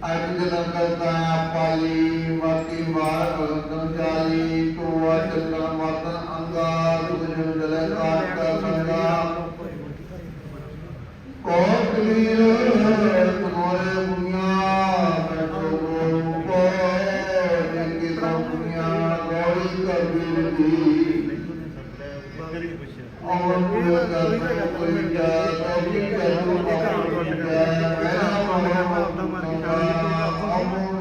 अचल करतापाली वाकी वार कर्मचारी तो अचल मातन अंगा तुझन जल का संगा और कबीर तुम्हारे दुनिया बैठो को जिनकी सब दुनिया गौरी कबीर की और पूरे कर कोई जा कभी करूँगा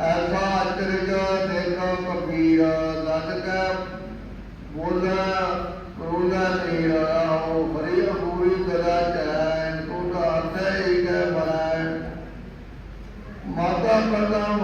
ਐਸਾ ਅਚਰਜ ਤੇਰਾ ਕਬੀਰ ਸਤ ਕੈ ਬੋਲਾ ਕਰੋਨਾ ਤੇਰਾ ਹੋ ਭਰੀ ਪੂਰੀ ਕਲਾ ਚੈਨ ਕੋਟਾ ਅਰਥ ਏਕ ਬਣਾ। ਮਾਤਾ ਪਰਦਾ